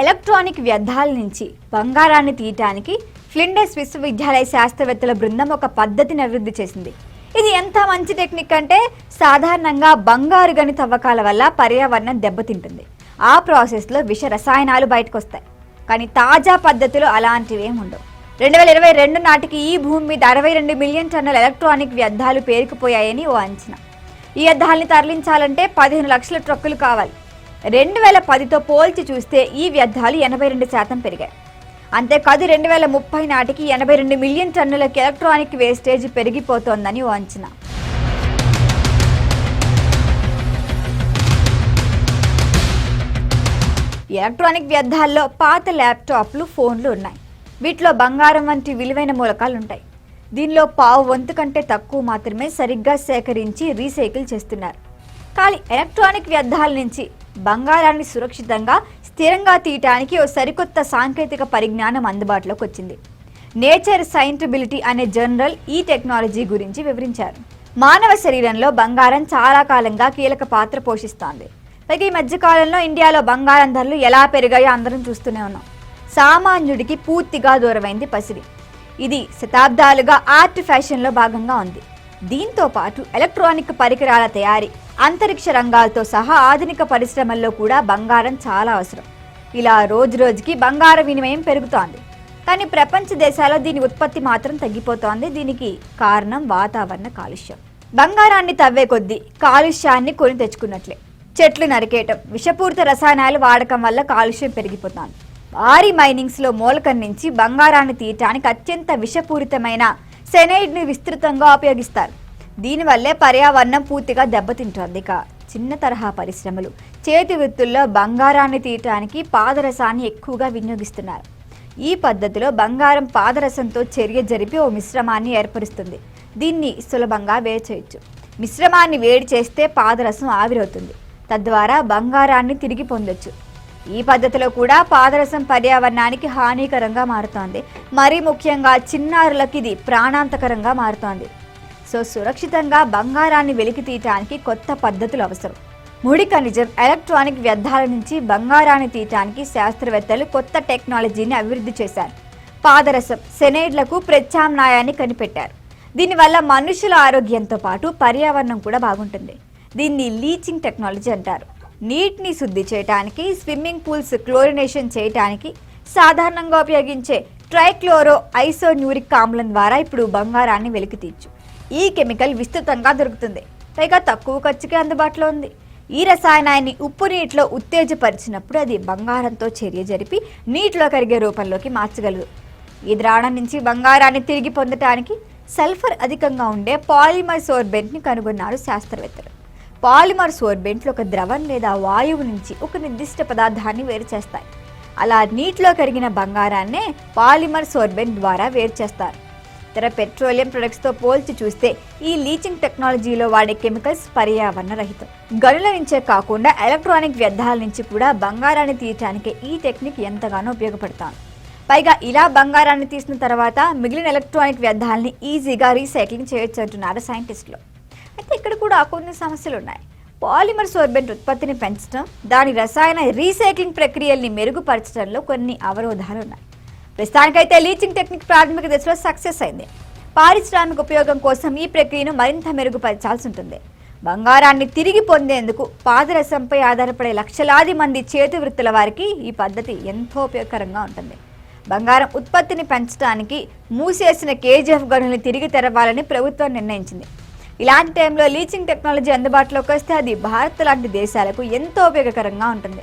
Electronic వ్యర్థాల నుంచి బంగారాన్ని తీయటానికి ఫ్లిండెస్ విశ్వవిద్యాలయ శాస్త్రవేత్తల బృందం ఒక పద్ధతిని అభివృద్ధి చేసింది. ఇది ఎంత మంచి టెక్నిక్ అంటే సాధారణంగా బంగారు గని తవ్వకాల వల్ల పర్యావరణం దెబ్బతింటుంది. ఆ ప్రాసెస్లో విష రసాయనాలు బయటకు వస్తాయి కానీ తాజా పద్ధతులు అలాంటివి ఉండవు. రెండు వేల ఇరవై రెండు నాటికి ఈ భూమి మీద అరవై రెండు మిలియన్ టన్నుల ఎలక్ట్రానిక్ వ్యర్థాలు పేరుకుపోయాయని ఓ అంచనా. ఈ వ్యర్థాలని తరలించాలంటే పదిహేను లక్షల ట్రక్కులు కావాలి. రెండు వేల పదితో పోల్చి చూస్తే ఈ వ్యర్థాలు ఎనభై రెండు శాతం పెరిగాయి. అంతేకాదు రెండు వేల ముప్పై నాటికి ఎనభై రెండు మిలియన్ టన్నులకు ఎలక్ట్రానిక్ వేస్టేజ్ పెరిగిపోతోందని ఓ అంచనా. ఎలక్ట్రానిక్ వ్యర్థాల్లో పాత ల్యాప్టాప్లు ఫోన్లు ఉన్నాయి. వీటిలో బంగారం వంటి విలువైన మూలకాలు ఉంటాయి దీనిలో పావు వంతు కంటే తక్కువ మాత్రమే సరిగ్గా సేకరించి రీసైకిల్ చేస్తున్నారు. కానీ ఎలక్ట్రానిక్ వ్యర్థాల నుంచి బంగారాన్ని సురక్షితంగా స్థిరంగా తీయటానికి ఓ సరికొత్త సాంకేతిక పరిజ్ఞానం అందుబాటులోకి వచ్చింది. నేచర్ సైంటబిలిటీ అనే జర్నల్ ఈ టెక్నాలజీ గురించి వివరించారు. మానవ శరీరంలో బంగారం చాలా కాలంగా కీలక పాత్ర పోషిస్తోంది. పైగా ఈ మధ్యకాలంలో ఇండియాలో బంగారం ధరలు ఎలా పెరిగాయో అందరం చూస్తూనే ఉన్నాం. సామాన్యుడికి పూర్తిగా దూరమైంది పసిడి. ఇది శతాబ్దాలుగా ఆర్ట్ ఫ్యాషన్లో భాగంగా ఉంది. దీంతో పాటు ఎలక్ట్రానిక్ పరికరాల తయారీ అంతరిక్ష రంగాలతో సహా ఆధునిక పరిశ్రమల్లో కూడా బంగారం చాలా అవసరం. ఇలా రోజు రోజుకి బంగార వినిమయం పెరుగుతోంది. కానీ ప్రపంచ దేశాల్లో దీని ఉత్పత్తి మాత్రం తగ్గిపోతోంది. దీనికి కారణం వాతావరణ కాలుష్యం. బంగారాన్ని తవ్వే కొద్దీ కాలుష్యాన్ని కొని తెచ్చుకున్నట్లే. చెట్లు నరికేయటం విషపూరిత రసాయనాలు వాడకం వల్ల కాలుష్యం పెరిగిపోతోంది. భారీ మైనింగ్స్లో మూలకం నుంచి బంగారాన్ని తీయటానికి అత్యంత విషపూరితమైన సెనైడ్ని విస్తృతంగా ఉపయోగిస్తారు. దీనివల్లే పర్యావరణం పూర్తిగా దెబ్బతింటోంది. ఇక చిన్న తరహా పరిశ్రమలు. చేతి వృత్తుల్లో బంగారాన్ని తీయటానికి పాదరసాన్ని ఎక్కువగా వినియోగిస్తున్నారు. ఈ పద్ధతిలో బంగారం పాదరసంతో చర్య జరిపి ఓ మిశ్రమాన్ని ఏర్పరుస్తుంది. దీన్ని సులభంగా వేడి చేయొచ్చు మిశ్రమాన్ని వేడి చేస్తే పాదరసం ఆవిరవుతుంది. తద్వారా బంగారాన్ని తిరిగి పొందొచ్చు. ఈ పద్ధతిలో కూడా పాదరసం పర్యావరణానికి హానికరంగా మారుతోంది. మరీ ముఖ్యంగా చిన్నారులకి ఇది ప్రాణాంతకరంగా మారుతోంది. సో సురక్షితంగా బంగారాన్ని వెలికి తీయటానికి కొత్త పద్ధతులు అవసరం. ముడి ఖనిజం ఎలక్ట్రానిక్ వ్యర్థాల నుంచి బంగారాన్ని తీయటానికి శాస్త్రవేత్తలు కొత్త టెక్నాలజీని అభివృద్ధి చేశారు. పాదరసం సెనైడ్లకు ప్రత్యామ్నాయాన్ని కనిపెట్టారు. దీనివల్ల మనుషుల ఆరోగ్యంతో పాటు పర్యావరణం కూడా బాగుంటుంది. దీన్ని లీచింగ్ టెక్నాలజీ అంటారు. నీటిని శుద్ధి చేయడానికి స్విమ్మింగ్ పూల్స్ క్లోరినేషన్ చేయడానికి సాధారణంగా ఉపయోగించే ట్రైక్లోరో ఐసోన్యూరిక్ ఆమ్లం ద్వారా ఇప్పుడు బంగారాన్ని వెలికితీచ్చు ఈ కెమికల్ విస్తృతంగా దొరుకుతుంది. పైగా తక్కువ ఖర్చుకే అందుబాటులో ఉంది. ఈ రసాయనాన్ని ఉప్పు నీటిలో ఉత్తేజపరిచినప్పుడు అది బంగారంతో చర్య జరిపి నీటిలో కరిగే రూపంలోకి మార్చగలదు. ఈ ద్రావణం నుంచి బంగారాన్ని తిరిగి పొందటానికి సల్ఫర్ అధికంగా ఉండే పాలిమర్ సోర్బెంట్ని కనుగొన్నారు శాస్త్రవేత్తలు. పాలిమర్ సోర్బెంట్లు ఒక ద్రవం లేదా వాయువు నుంచి ఒక నిర్దిష్ట పదార్థాన్ని వేరు చేస్తాయి. అలా నీటిలో కరిగిన బంగారాన్నే పాలిమర్ సోర్బెంట్ ద్వారా వేరు చేస్తారు. ఇతర పెట్రోలియం ప్రొడక్ట్స్తో పోల్చి చూస్తే ఈ లీచింగ్ టెక్నాలజీలో వాడే కెమికల్స్ పర్యావరణ రహితం. గనుల నుంచే కాకుండా ఎలక్ట్రానిక్ వ్యర్థాల నుంచి కూడా బంగారాన్ని తీయటానికి ఈ టెక్నిక్ ఎంతగానో ఉపయోగపడతాను పైగా ఇలా బంగారాన్ని తీసిన తర్వాత మిగిలిన ఎలక్ట్రానిక్ వ్యర్థాలని ఈజీగా రీసైక్లింగ్ చేయొచ్చు అంటున్నారు సైంటిస్టులు. అయితే ఇక్కడ కూడా కొన్ని సమస్యలు ఉన్నాయి పాలిమర్ సోర్బెంట్ ఉత్పత్తిని పెంచడం దాని రసాయన రీసైక్లింగ్ ప్రక్రియల్ని మెరుగుపరచడంలో కొన్ని అవరోధాలు ఉన్నాయి ప్రస్తుతానికైతే లీచింగ్ టెక్నిక్ ప్రాథమిక దశలో సక్సెస్ అయింది. పారిశ్రామిక ఉపయోగం కోసం ఈ ప్రక్రియను మరింత మెరుగుపరచాల్సి ఉంటుంది. బంగారాన్ని తిరిగి పొందేందుకు పాదరసంపై ఆధారపడే లక్షలాది మంది చేతి వృత్తుల వారికి ఈ పద్ధతి ఎంతో ఉపయోగకరంగా ఉంటుంది. బంగారం ఉత్పత్తిని పెంచడానికి మూసేసిన కేజీఎఫ్ గనుల్ని తిరిగి తెరవాలని ప్రభుత్వం నిర్ణయించింది. ఇలాంటి టైంలో లీచింగ్ టెక్నాలజీ అందుబాటులోకి వస్తే అది భారత్ లాంటి దేశాలకు ఎంతో ఉపయోగకరంగా ఉంటుంది.